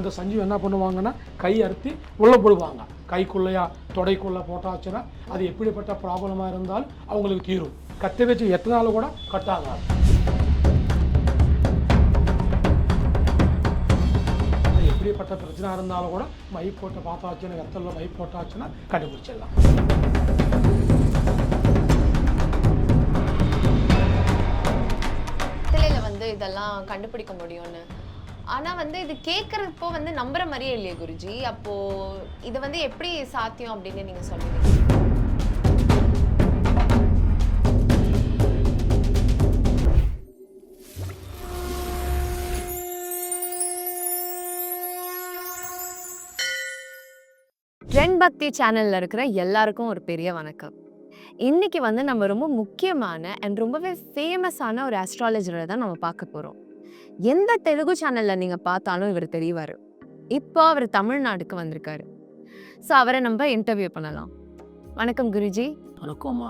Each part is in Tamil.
அந்த சஞ்சீவ் என்ன பண்ணுவாங்கன்னா கை அறுத்து உள்ளே போடுவாங்க. கைக்குள்ளையா தொடைக்குள்ளே போட்டாச்சுன்னா அது எப்படிப்பட்ட ப்ராப்ளமாக இருந்தால் அவங்களுக்கு தீரும். கத்தை வச்சு எத்தனை நாள் கூட கட்டாகாது. அது எப்படிப்பட்ட பிரச்சனை இருந்தாலும் கூட மை போட்டு பார்த்தாச்சுன்னா வெத்தலில் மை போட்டாச்சுன்னா கண்டுபிடிச்சிடலாம். வந்து இதெல்லாம் கண்டுபிடிக்க முடியும்னு ஆனால் வந்து இது கேட்குறப்போ வந்து நம்புற மாதிரியே இல்லையே குருஜி. அப்போது இது வந்து எப்படி சாத்தியம் அப்படின்னு நீங்கள் சொல்லுவீங்க? ட்ரெண்ட் பக்தி சேனலில் இருக்கிற எல்லாருக்கும் ஒரு பெரிய வணக்கம். இன்னைக்கு வந்து நம்ம ரொம்ப முக்கியமான அண்ட் ரொம்பவே ஃபேமஸான ஒரு அஸ்ட்ராலஜரை தான் நம்ம பார்க்க போகிறோம் எந்த தெலுங்கு சேனலில் நீங்கள் பார்த்தாலும் இவர் தெரியவார் இப்போ அவர் தமிழ்நாடுக்கு வந்திருக்காரு ஸோ அவரை நம்ம இன்டர்வியூ பண்ணலாம் வணக்கம் குருஜி வணக்கம்மா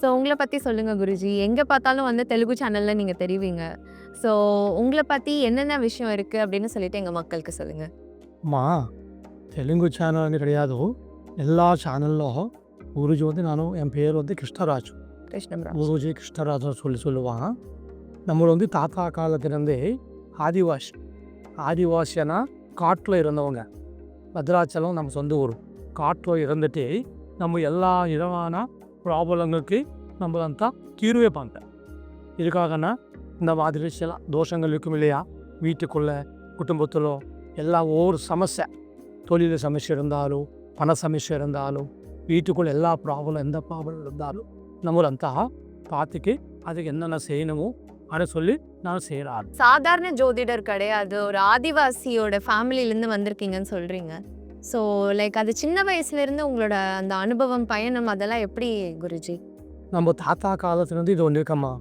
ஸோ உங்களை பற்றி சொல்லுங்கள் குருஜி எங்கே பார்த்தாலும் வந்து தெலுங்கு சேனலில் நீங்கள் தெரிவிங்க ஸோ உங்களை பற்றி என்னென்ன விஷயம் இருக்குது அப்படின்னு சொல்லிட்டு எங்கள் மக்களுக்கு சொல்லுங்கள் మా తెలుగు ఛానల్ అని கிடையாது எல்லா ఛానల్లో గురుజీ வந்து நானும் என் பேர் வந்து கிருஷ்ணராஜ் கிருஷ்ணம் குருஜி கிருஷ்ணராஜன் சொல்லி சொல்லுவான் நம்மளை வந்து தாத்தா காலத்திலேருந்து ஆதிவாசி ஆதிவாஷனா காட்டில் இருந்தவங்க. பத்ராச்சலம் நம்ம சொந்த ஊர். காட்டில் இருந்துட்டு நம்ம எல்லா விதமான ப்ராப்ளங்களுக்கு நம்மளந்தா தீர்வே பண்ணிட்டேன் இதுக்காகனா இந்த மாதிரி சில தோஷங்கள் இருக்கும் இல்லையா? வீட்டுக்குள்ளே குடும்பத்திலும் எல்லா ஒவ்வொரு சமஸ்ய. தொழில் சமஸ்யா இருந்தாலும் பண சமஸ்யா இருந்தாலும் வீட்டுக்குள்ளே எல்லா ப்ராப்ளம் எந்த ப்ராப்ளம் இருந்தாலும் நம்மளந்தா பார்த்துக்கு அதுக்கு என்னென்ன செய்யணுமோ அதை சொல்லி நான் செய்கிறாரு சாதாரண ஜோதிடர் கிடையாது. ஒரு ஆதிவாசியோட ஃபேமிலிலேருந்து வந்திருக்கீங்கன்னு சொல்கிறீங்க ஸோ லைக் அது சின்ன வயசுலேருந்து உங்களோட அந்த அனுபவம் பயணம் அதெல்லாம் எப்படி குருஜி? நம்ம தாத்தா காலத்துலேருந்து இது ஒன்று இருக்கம்மா.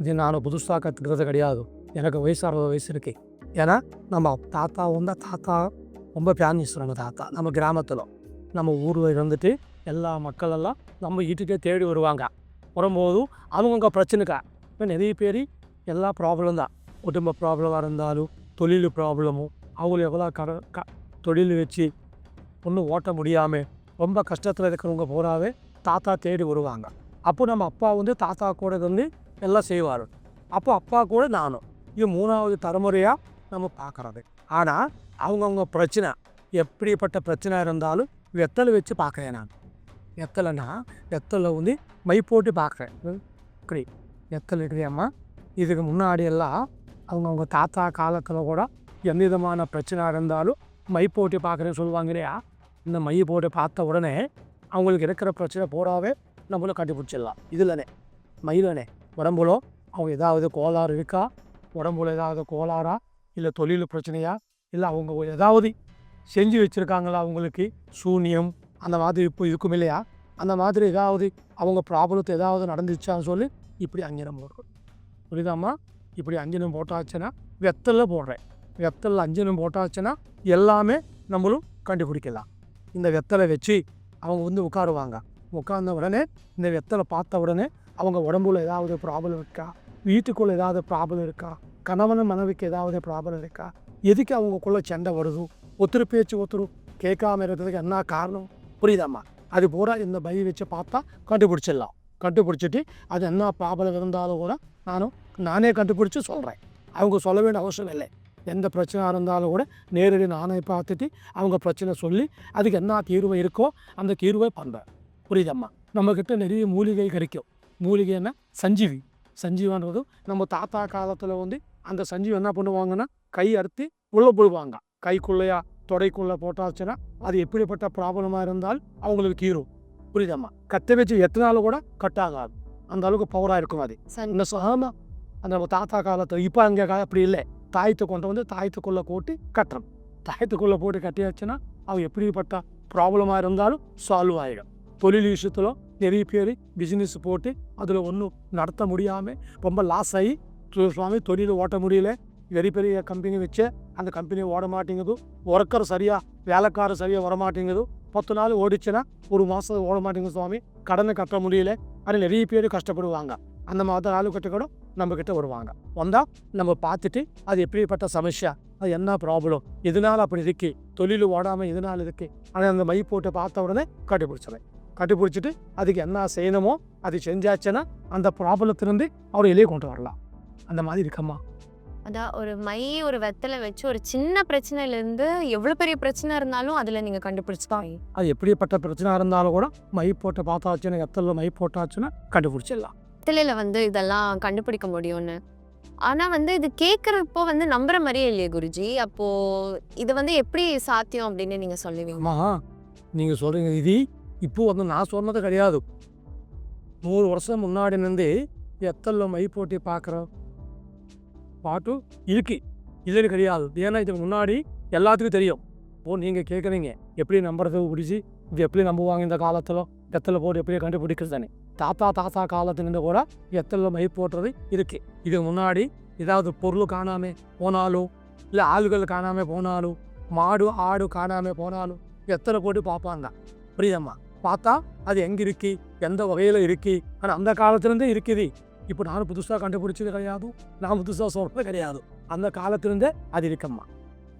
இது நான் புதுசாக கற்றுக்கிறது கிடையாது. எனக்கு வயசு அறுபது வயசு இருக்கு. ஏன்னா நம்ம தாத்தா வந்து தாத்தா ரொம்ப ஃபேமஸ் நம்ம தாத்தா. நம்ம கிராமத்தில். நம்ம ஊரில் இருந்துட்டு எல்லா மக்கள் எல்லாம் நம்ம வீட்டுக்கே தேடி வருவாங்க. வரும்போது அவங்கவுங்க பிரச்சனைக்கா. இப்போ நிறைய பேர் எல்லா ப்ராப்ளம் தான். குடும்ப ப்ராப்ளமாக இருந்தாலும் தொழில் ப்ராப்ளமும் அவங்கள எவ்வளோ க க தொழில் வச்சு ஒன்றும் ஓட்ட முடியாமல் ரொம்ப கஷ்டத்தில் இருக்கிறவங்க பூராவே தாத்தா தேடி வருவாங்க. அப்போ நம்ம அப்பா வந்து தாத்தா கூட வந்து எல்லாம் செய்வார். அப்போ அப்பா கூட நானும். இது மூணாவது தலைமுறையாக நம்ம பார்க்குறது. ஆனால் அவங்கவுங்க பிரச்சனை எப்படிப்பட்ட பிரச்சனை இருந்தாலும் வெத்தலை வச்சு பார்க்குறேன் நான். வெத்தலைன்னா வெத்தலை வந்து மை போட்டு பார்க்குறேன். இப்படி வெத்தலை இருக்கிறேம்மா இதுக்கு முன்னாடி எல்லாம் அவங்கவுங்க தாத்தா காலத்தில் கூட எந்த விதமான பிரச்சனை இருந்தாலும் மை போட்டு பார்க்குறேன்னு சொல்லுவாங்க இல்லையா? இந்த மை போட்டு பார்த்த உடனே அவங்களுக்கு இருக்கிற பிரச்சனை போறாவே நம்மளும் கண்டுபிடிச்சிடலாம். இதுலனே மயிலனே உடம்புல அவங்க ஏதாவது கோளாறு இருக்கா? உடம்புல ஏதாவது கோளாறா? இல்லை தொழில் பிரச்சனையா? இல்லை அவங்க ஏதாவது செஞ்சு வச்சுருக்காங்களா அவங்களுக்கு? சூனியம் அந்த மாதிரி இப்போ இருக்கும் இல்லையா? அந்த மாதிரி ஏதாவது அவங்க ப்ராப்ளத்தை ஏதாவது நடந்துச்சான்னு சொல்லி இப்படி அங்கே நம்ம புரியுதாம்மா? இப்படி அஞ்சனம் போட்டாச்சுன்னா வெத்தலில் போடுறேன். வெத்தலில் அஞ்சனம் போட்டாச்சுன்னா எல்லாமே நம்மளும் கண்டுபிடிக்கலாம். இந்த வெத்தலை வச்சு அவங்க வந்து உட்காருவாங்க. உட்கார்ந்த உடனே இந்த வெத்தலை பார்த்த உடனே அவங்க உடம்புல ஏதாவது ப்ராப்ளம் இருக்கா? வீட்டுக்குள்ளே ஏதாவது ப்ராப்ளம் இருக்கா? கணவன் மனைவிக்கு ஏதாவது ப்ராப்ளம் இருக்கா? எதுக்கு அவங்கக்குள்ளே சண்டை வருது? ஒத்துரு பேச்சு ஒத்துரு கேட்காம இருக்கிறதுக்கு என்ன காரணம்? புரியுதாம்மா? அது பூரா இந்த பை வச்சு பார்த்தா கண்டுபிடிச்சிடலாம். கண்டுபிடிச்சிட்டு அது என்ன ப்ராப்ளம் இருந்தாலும் கூட நானும் நானே கண்டுபிடிச்சி சொல்கிறேன் அவங்க சொல்ல வேண்டிய அவசியம் இல்லை. எந்த பிரச்சனையாக இருந்தாலும் கூட நேரடி நானே பார்த்துட்டு அவங்க பிரச்சனை சொல்லி அதுக்கு என்ன தீர்வு இருக்கோ அந்த தீர்வை பண்ணுறேன் புரியுதம்மா நம்மக்கிட்ட நிறைய மூலிகை கிடைக்கும். மூலிகைன்னா சஞ்சீவி. சஞ்சீவன்றது நம்ம தாத்தா காலத்தில் வந்து அந்த சஞ்சீவி என்ன பண்ணுவாங்கன்னா கை அறுத்து உள்ளே போடுவாங்க. கைக்குள்ளையா தொடைக்குள்ளே போட்டாச்சுன்னா அது எப்படிப்பட்ட ப்ராப்ளமாக இருந்தால் அவங்களுக்கு தீரும். புரியுதம்மா? கத்தை வச்சு எத்தனை நாள் கூட கட் ஆகாது அந்த அளவுக்கு பவராக இருக்கும் அது. இந்த சுகமாக அந்த நம்ம தாத்தா காலத்தில் இப்போ அங்கே அப்படி இல்லை. தாயத்தை கொண்டு வந்து தாயத்துக்குள்ளே போட்டு கட்டுறோம் தாயத்துக்குள்ளே போட்டு கட்டியாச்சுன்னா அவன் எப்படிப்பட்ட ப்ராப்ளமாக இருந்தாலும் சால்வ் ஆகிடும் தொழில் விஷயத்தில் நிறைய பேர் பிஸ்னஸ் போட்டு அதில் ஒன்றும் நடத்த முடியாமல் ரொம்ப லாஸ் ஆகி சுவாமி தொழில் ஓட்ட முடியல. பெரிய பெரிய கம்பெனி வச்சு அந்த கம்பெனி ஓட மாட்டேங்குது ஒர்க்கர் சரியாக வேலைக்காரர் சரியாக வர மாட்டேங்குது பத்து நாள் ஓடிச்சுன்னா ஒரு மாதம் ஓட மாட்டேங்குது சுவாமி. கடனை கட்ட முடியல. அது நிறைய பேர் கஷ்டப்படுவாங்க. அந்த மாதிரி ஆளுக்கிட்ட கூட நம்மக்கிட்ட வருவாங்க. வந்தால் நம்ம பார்த்துட்டு அது எப்படிப்பட்ட சமஸ்யா? அது என்ன ப்ராப்ளம் எதனால் அப்படி இருக்கு? தொழில் ஓடாமல் எதனால் இருக்கு? ஆனால் அந்த மை போட்டு பார்த்த உடனே கண்டுபிடிச்சிடுவேன் கண்டுபிடிச்சிட்டு அதுக்கு என்ன செய்யணுமோ அது செஞ்சாச்சுன்னா அந்த ப்ராப்ளத்திலிருந்து அவர் எளிய கொண்டு வரலாம். அந்த மாதிரி இருக்கம்மா. அதான் ஒரு மை ஒரு வெத்தலை வச்சு ஒரு சின்ன பிரச்சனையில இருந்து எவ்வளவு பெரிய பிரச்சனை இருந்தாலும் அதுல நீங்க கண்டுபிடிச்சுதான் அது எப்படிப்பட்ட பிரச்சனை இருந்தாலும் கூட மை போட்டு பார்த்தாச்சுன்னா எத்தனை மை போட்டாச்சுன்னா கண்டுபிடிச்சிடலாம். வெத்தலையில வந்து இதெல்லாம் கண்டுபிடிக்க முடியும்னு. ஆனா வந்து இது கேட்கறப்போ வந்து நம்புற மாதிரியே இல்லையே குருஜி. அப்போ இது வந்து எப்படி சாத்தியம் அப்படின்னு நீங்க சொல்லுவீங்க? அம்மா நீங்கள் சொல்கிறீங்க இது இப்போ வந்து நான் சொன்னது கிடையாது. நூறு வருஷம் முன்னாடி இருந்து எத்தனை மை போட்டி பார்க்குறோம் பாட்டு இருக்கு. இல்லைன்னு கிடையாது. ஏன்னா இதுக்கு முன்னாடி எல்லாத்துக்கும் தெரியும். ஓ நீங்கள் கேட்குறீங்க எப்படி நம்புறது பிடிச்சி? இது எப்படி நம்புவாங்க இந்த காலத்தில்? எத்தனை போட்டு எப்படி கண்டுபிடிக்கிறது தானே தாத்தா தாத்தா காலத்துலேருந்து கூட எத்தனை மை போடுறது இருக்குது இதுக்கு முன்னாடி ஏதாவது பொருள் காணாமல் போனாலும் இல்லை ஆளுகள் காணாமல் போனாலும் மாடு ஆடு காணாமல் போனாலும் எத்தனை போட்டு பார்ப்பாங்க. புரியுதம்மா? பார்த்தா அது எங்கே இருக்கு? எந்த வகையில் இருக்கு? ஆனால் அந்த காலத்துலேருந்தே இருக்குது. இப்போ நானும் புதுசாக கண்டுபிடிச்சது கிடையாது நான் புதுசாக சொல்கிறது கிடையாது. அந்த காலத்துலேருந்தே அது இருக்கம்மா.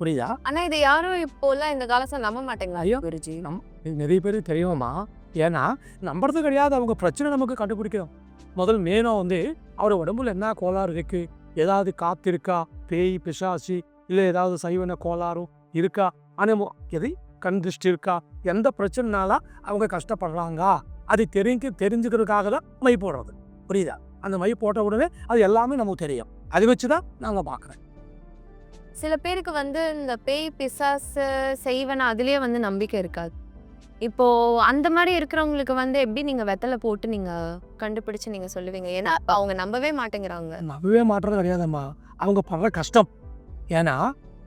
புரியுதா? ஆனா இது யாரும் இப்போ எல்லாம் இந்த காலத்துல நம்ப மாட்டேங்களா ஐயோ. குருஜி? இது நிறைய பேர் தெரியுமா ஏன்னா நம்புறது கிடையாது அவங்க பிரச்சனை நமக்கு கண்டுபிடிக்கணும். முதல் மெயினாக வந்து அவர் உடம்புல என்ன கோளாறு இருக்கு? ஏதாவது காத்து இருக்கா? பேய் பிசாசி இல்லை ஏதாவது சைவன கோளாறும் இருக்கா? ஆனால் எது? கண் திருஷ்டி இருக்கா? எந்த பிரச்சனைனால அவங்க கஷ்டப்படுறாங்க? அது தெரிஞ்சு தெரிஞ்சுக்கிறதுக்காக தான் மை போடுறது. புரியுதா? அந்த மை போட்ட உடனே அது எல்லாமே நமக்கு தெரியும். அதை வச்சு தான் நாங்கள் பார்க்குறேன் சில பேருக்கு வந்து இந்த பேய் பிசாசு செய்வன அதுலயே வந்து நம்பிக்கை இருக்காது. இப்போ அந்த மாதிரி இருக்கிறவங்களுக்கு வந்து எப்படி நீங்க வெத்தலை போட்டு நீங்க கண்டுபிடிச்சு நீங்க சொல்லுவீங்க? ஏன்னா அவங்க நம்பவே மாட்டேங்கிறாங்க. நம்பவே மாட்டுறது கிடையாதம்மா. அவங்க படுற கஷ்டம். ஏன்னா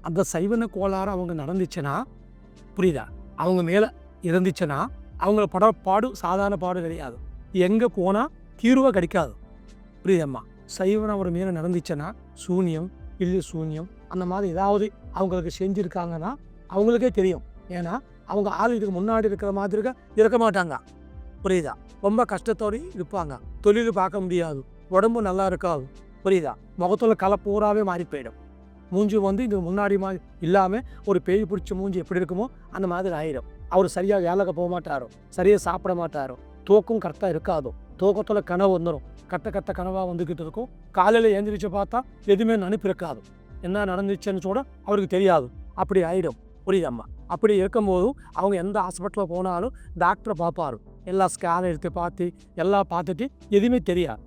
அந்த சைவன கோளாறு அவங்க நடந்துச்சுன்னா புரியுதா? அவங்க மேலே இருந்துச்சுன்னா அவங்கள பட பாடு சாதாரண பாடு கிடையாது. எங்கே போனால் தீர்வை கிடைக்காது. புரியுதம்மா? சைவன ஒரு மேலே நடந்துச்சுன்னா சூனியம் இல்லை சூனியம் அந்த மாதிரி ஏதாவது அவங்களுக்கு செஞ்சுருக்காங்கன்னா அவங்களுக்கே தெரியும். ஏன்னா அவங்க ஆள் இதுக்கு முன்னாடி இருக்கிற மாதிரி இருக்க மாட்டாங்க. புரியுதா? ரொம்ப கஷ்டத்தோடையும் இருப்பாங்க. தொழில் பார்க்க முடியாது. உடம்பு நல்லா இருக்காது. புரியுதா? முகத்தில் கலை பூராவே மாறி போயிடும். மூஞ்சி வந்து இது முன்னாடி மாதிரி இல்லாமல் ஒரு பேய் பிடிச்ச மூஞ்சி எப்படி இருக்குமோ அந்த மாதிரி ஆயிடும் அவர் சரியாக வேலைக்கு போக மாட்டாரோ சரியாக சாப்பிட மாட்டாரோ தூக்கம் கரெக்டாக இருக்காதோ தூக்கத்தில் கனவு வந்துடும் கட்ட கட்ட கனவாக வந்துக்கிட்டு இருக்கும். காலையில் எழுந்திரிச்சு பார்த்தா எதுவுமே நினைப்பு இருக்காது என்ன நடந்துச்சுன்னு கூட அவருக்கு தெரியாது. அப்படி ஆயிடும். புரியுதம்மா அப்படி இருக்கும்போது அவங்க எந்த ஹாஸ்பிட்டலில் போனாலும் டாக்டரை பார்ப்பாரு. எல்லா ஸ்கேன் எடுத்து பார்த்து எல்லாம் பார்த்துட்டு எதுவுமே தெரியாது.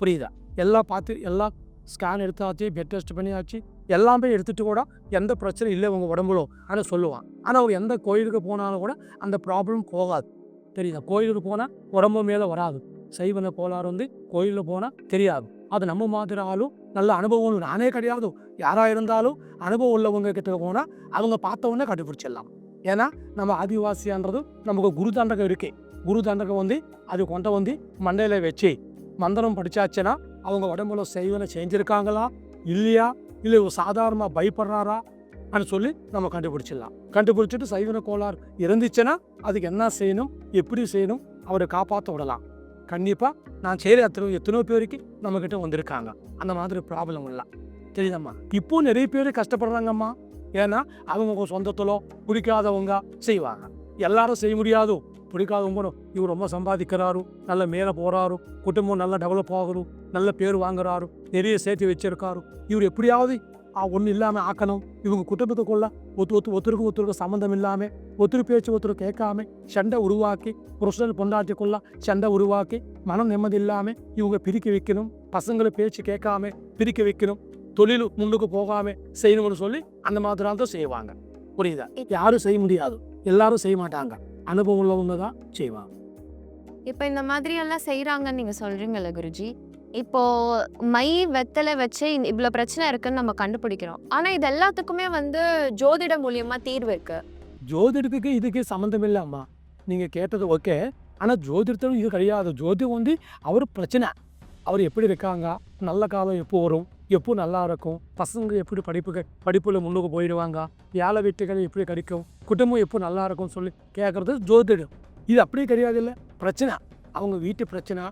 புரியுதா? எல்லாம் பார்த்து எல்லாம் ஸ்கேன் எடுத்தாச்சு பெட் டெஸ்ட் பண்ணியாச்சு எல்லாமே எடுத்துகிட்டு கூட எந்த பிரச்சனையும் இல்லை உங்கள் உடம்புல ஆனால் சொல்லுவான். ஆனால் அவங்க எந்த கோயிலுக்கு போனாலும் கூட அந்த ப்ராப்ளம் போகாது. தெரியுதா? கோயிலுக்கு போனால் உடம்பு மேலே வராது. சைவன கோளாறு வந்து கோயிலில் போனால் தெரியாது. அது நம்ம மாதிரி ஆளும் நல்ல அனுபவம் நானே கிடையாது. யாராக இருந்தாலும் அனுபவம் உள்ளவங்க கிட்ட போனால் அவங்க பார்த்தவொன்னே கண்டுபிடிச்சிடலாம். ஏன்னா நம்ம ஆதிவாசியான்றது நமக்கு குரு தண்டகம் இருக்கு. குரு தண்டகம் வந்து அது கொண்ட வந்து மண்டையில் வச்சு மந்திரம் படித்தாச்சுன்னா அவங்க உடம்புல செய்வனை செஞ்சுருக்காங்களா இல்லையா? இல்லை சாதாரணமாக பயப்படுறாரா? அப்படின்னு சொல்லி நம்ம கண்டுபிடிச்சிடலாம். கண்டுபிடிச்சிட்டு சைவன கோளாறு இருந்துச்சுன்னா அதுக்கு என்ன செய்யணும்? எப்படி செய்யணும்? அவரை காப்பாற்ற விடலாம். கண்டிப்பாக நான் செய்கிற எத்தனை எத்தனையோ பேருக்கு நம்மக்கிட்ட வந்திருக்காங்க. அந்த மாதிரி ப்ராப்ளம் இல்லை. தெரியுதம்மா? இப்போ நிறைய பேர் கஷ்டப்படுறாங்கம்மா. ஏன்னா அவங்க சொந்தத்திலோ பிடிக்காதவங்க செய்வாங்க. எல்லாரும் செய்ய முடியாது. பிடிக்காதவங்களும் இவர் ரொம்ப சம்பாதிக்கிறாரு நல்ல மேலே போகிறாரு குடும்பம் நல்லா டெவலப் ஆகுறோம் நல்ல பேர் வாங்குறாரு நிறைய சேர்த்து வச்சிருக்காரு. இவர் எப்படியாவது ஒன்றும் இல்லாமல் ஆக்கணும். இவங்க குடும்பத்துக்குள்ள ஒத்து ஒத்து ஒருத்தருக்கு ஒருத்தருக்கு சம்மந்தம் இல்லாமல் ஒருத்தர் பேச்சு ஒருத்தர் கேட்காம சண்டை உருவாக்கி புருஷன் பொண்டாட்டிக்குள்ள சண்டை உருவாக்கி மனம் நிம்மதி இல்லாமல் இவங்க பிரிக்க வைக்கணும். பசங்களை பேச்சு கேட்காம பிரிக்க வைக்கணும். தொழில் முன்னுக்கு போகாம செய்யணும்னு சொல்லி அந்த மாதிரி தான் செய்வாங்க. புரியுதா? யாரும் செய்ய முடியாது. எல்லாரும் செய்ய மாட்டாங்க. அனுபவம் உள்ளவங்க தான் செய்வாங்க. இப்போ இந்த மாதிரி எல்லாம் செய்றாங்கன்னு நீங்க சொல்றீங்கல்ல குருஜி இப்போ மை வெத்தலை வச்சு இவ்வளோ பிரச்சனை இருக்குன்னு நம்ம கண்டுபிடிக்கிறோம். ஆனா இது எல்லாத்துக்குமே வந்து ஜோதிட மூலியமா தீர்வு இருக்கு. ஜோதிடத்துக்கு இதுக்கு சம்மந்தம் இல்லை நீங்கள் கேட்டது ஓகே. ஆனால் ஜோதிடத்தும் இது கிடையாது. ஜோதிடம் வந்து அவர் பிரச்சனை. அவர் எப்படி இருக்காங்க? நல்ல காலம் எப்போ வரும்? எப்போ நல்லா இருக்கும்? பசங்க எப்படி படிப்பு படிப்பில் முன்னுக்கு போயிடுவாங்க? ஏழை வீட்டுகள் எப்படி கிடைக்கும்? குடும்பம் எப்போ நல்லா இருக்கும்னு சொல்லி கேட்குறது ஜோதிடம். இது அப்படியே கிடையாது இல்லை. பிரச்சனை. அவங்க வீட்டு பிரச்சனை.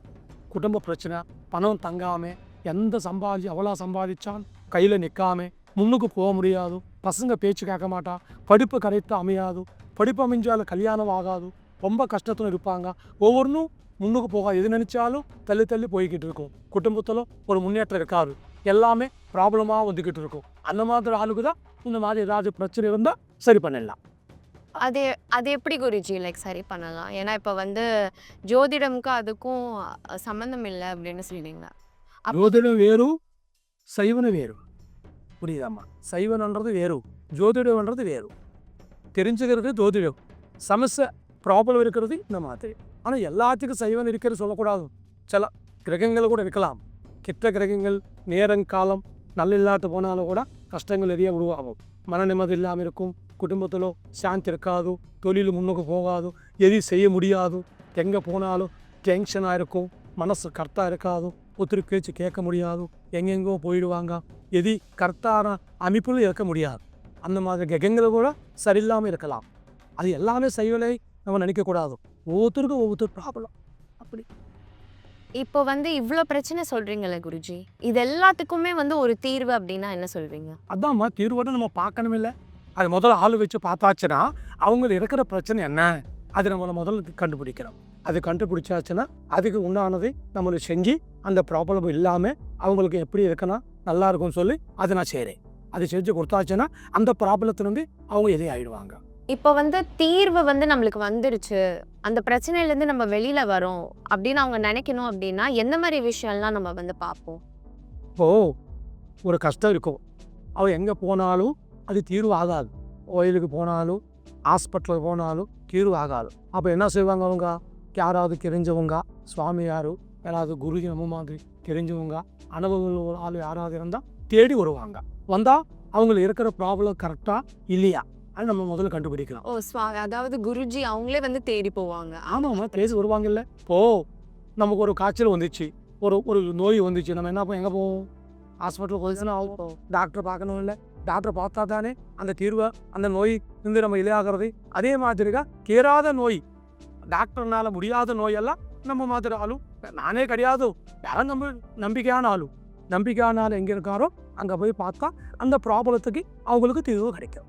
குடும்ப பிரச்சனை பணம் தங்காமல் எந்த சம்பாதி எவ்வளோ சம்பாதிச்சாலும் கையில் நிற்காம முன்னுக்கு போக முடியாது. பசங்க பேச்சு கேட்க மாட்டா. படிப்பு கரெக்டாக அமையாது. படிப்பு அமைஞ்சாலும் கல்யாணம் ஆகாது. ரொம்ப கஷ்டத்தில் இருப்பாங்க. ஒவ்வொன்றும் முன்னுக்கு போகாது. எது நினச்சாலும் தள்ளி தள்ளி போய்கிட்டு இருக்கும். குடும்பத்தில் ஒரு முன்னேற்றம் இருக்காது. எல்லாமே ப்ராப்ளமாக வந்துக்கிட்டு இருக்கும். அந்த மாதிரி ஆளுக்கு தான் இந்த மாதிரி ஏதாவது பிரச்சனை இருந்தால் சரி பண்ணிடலாம் அது அது எப்படி குருஜி லைக் சரி பண்ணலாம்? ஏன்னா இப்போ வந்து ஜோதிடம்க்கு அதுக்கும் சம்மந்தம் இல்லை அப்படின்னு சொல்லிடுங்களா ஜோதிடம் வேறு சைவனும் வேறு. புரியுதாம்மா? சைவனன்றது வேறு ஜோதிடம்ன்றது வேறு. தெரிஞ்சுக்கிறது ஜோதிடம். சமஸ்ய ப்ராப்ளம் இருக்கிறது இந்த மாதிரி. ஆனால் எல்லாத்துக்கும் சைவன் இருக்கிறது சொல்லக்கூடாது. சில கிரகங்கள் கூட இருக்கலாம். கிட்ட கிரகங்கள் நேரம் காலம் நல்ல இல்லாட்டு போனாலும் கூட கஷ்டங்கள் நிறைய உருவாகும். மன நிம்மதி இல்லாமல் இருக்கும் குடும்பத்தில் சாந்தி இருக்காது தொழில் முன்னுக்கு போகாது. எதையும் செய்ய முடியாது. எங்கே போனாலும் டென்ஷனாக இருக்கும். மனசு கரெக்டாக இருக்காது. ஒருத்தர் பேச்சு கேட்க முடியாது. எங்கெங்கோ போயிடுவாங்க. எது கரெக்டான அமைப்பில் இருக்க முடியாது. அந்த மாதிரி கிரகங்கள் கூட சரியில்லாமல் இருக்கலாம். அது எல்லாமே செய்வலை நம்ம நினைக்கக்கூடாது. ஒவ்வொருத்தருக்கும் ஒவ்வொருத்தர் ப்ராப்ளம் அப்படி. இப்போ வந்து இவ்வளோ பிரச்சனை சொல்றீங்களே குருஜி. இது எல்லாத்துக்குமே வந்து ஒரு தீர்வு அப்படின்னா என்ன சொல்கிறீங்க அதான்மா தீர்வோட நம்ம பார்க்கணும் இல்லை அது முதல்ல ஆள் வச்சு பார்த்தாச்சுன்னா அவங்க இருக்கிற பிரச்சனை என்ன? அது நம்மளை முதல்ல கண்டுபிடிக்கிறோம் அது கண்டுபிடிச்சாச்சுன்னா அதுக்கு உண்டானதை நம்மளுக்கு செஞ்சு அந்த ப்ராப்ளம் இல்லாமல் அவங்களுக்கு எப்படி இருக்கணும் நல்லா இருக்கும்னு சொல்லி அதை நான் செய்கிறேன் அது செஞ்சு கொடுத்தாச்சுன்னா அந்த ப்ராப்ளத்துலேருந்து அவங்க எதே ஆயிடுவாங்க இப்போ வந்து தீர்வு வந்து நம்மளுக்கு வந்துருச்சு. அந்த பிரச்சனையிலேருந்து நம்ம வெளியில் வரோம் அப்படின்னு அவங்க நினைக்கணும் அப்படின்னா எந்த மாதிரி விஷயம்லாம் நம்ம வந்து பார்ப்போம்? இப்போது ஒரு கஷ்டம் இருக்கும். அவள் எங்கே போனாலும் அது தீர்வு ஆகாது. கோயிலுக்கு போனாலும் ஹாஸ்பிட்டலுக்கு போனாலும் தீர்வு ஆகாது. அப்போ என்ன செய்வாங்க அவங்க? யாராவது தெரிஞ்சவங்க சுவாமியாரோ யாராவது குருஜி நம்ம மாதிரி தெரிஞ்சவங்க அனுபவங்கள் உள்ள ஆள் யாராவது இருந்தால் தேடி வருவாங்க. வந்தால் அவங்களுக்கு இருக்கிற ப்ராப்ளம் கரெக்டாக இல்லையா? அது நம்ம முதல்ல கண்டுபிடிக்கலாம். ஓ சுவாமி அதாவது குருஜி அவங்களே வந்து தேடி போவாங்க. ஆமாம்மா பேசி வருவாங்கல்ல. இப்போ நமக்கு ஒரு காய்ச்சல் வந்துச்சு. ஒரு ஒரு நோய் வந்துச்சு. நம்ம என்ன எங்கே போவோம் ஹாஸ்பிட்டல் போய் தானே ஆகும் டாக்டரை பார்க்கணும் இல்லை டாக்டரை பார்த்தா தானே அந்த தீர்வை அந்த நோய் இருந்து நம்ம இலையாகிறது அதே மாதிரிగా தீராத நோய் டாக்டர்னால முடியாத நோயெல்லாம் நம்ம மாதிரி ஆளும். நானே கிடையாது. யாரும் நம்ம நம்பிக்கையான ஆளும் நம்பிக்கையான ஆள் எங்கே இருக்காரோ அங்கே போய் பார்த்தா அந்த ப்ராப்ளத்துக்கு அவங்களுக்கு தீர்வு கிடைக்கும்.